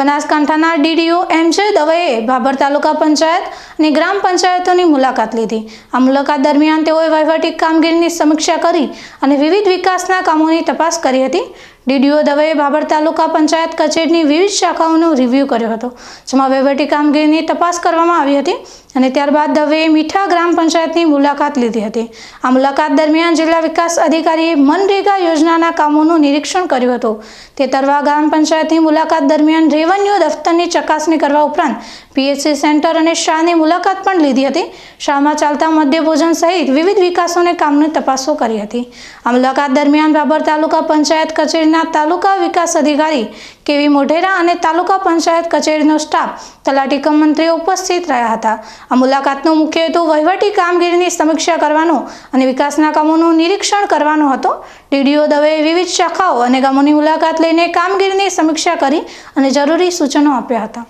બનાસકાંઠાના ડીડીઓ એમ જે દવેએ ભાભર તાલુકા પંચાયત અને ગ્રામ પંચાયતોની મુલાકાત લીધી. આ મુલાકાત દરમિયાન તેઓએ વહીવટી કામગીરીની સમીક્ષા કરી અને વિવિધ વિકાસના કામોની તપાસ કરી હતી. ડીડીઓ દવેએ બાબર તાલુકા પંચાયત કચેરીની વિવિધ શાખાઓનો રિવ્યૂ કર્યો હતો, જેમાં વહીવટી કામગીરીની તપાસ કરવામાં આવી હતી અને ત્યારબાદ દવેએ મીઠા ગ્રામ પંચાયતની મુલાકાત લીધી હતી. આ મુલાકાત દરમિયાન જિલ્લા વિકાસ અધિકારીએ મનરેગા યોજનાના કામોનું નિરીક્ષણ કર્યું હતું. તે તરવા ગ્રામ પંચાયતની મુલાકાત દરમિયાન રેવન્યુ દફતરની ચકાસણી કરવા ઉપરાંત પીએચસી સેન્ટર અને શાહની મુલાકાત પણ લીધી હતી. શાહમાં ચાલતા મધ્યભોજન સહિત વિવિધ વિકાસોને કામની તપાસો કરી હતી. આ મુલાકાત દરમિયાન બાબર તાલુકા પંચાયત કચેરીના તાલુકા વિકાસ અધિકારી કેવી મોઢેરા અને તાલુકા પંચાયત કચેરીનો સ્ટાફ, તલાટી કમ મંત્રીઓ ઉપસ્થિત રહ્યા હતા. આ મુલાકાતનો મુખ્ય હેતુ વહીવટી કામગીરીની સમીક્ષા કરવાનો અને વિકાસના કામોનું નિરીક્ષણ કરવાનો હતો. ડીડીઓ દવેએ વિવિધ શાખાઓ અને ગામોની મુલાકાત લઈને કામગીરીની સમીક્ષા કરી અને જરૂરી સૂચનો આપ્યા હતા.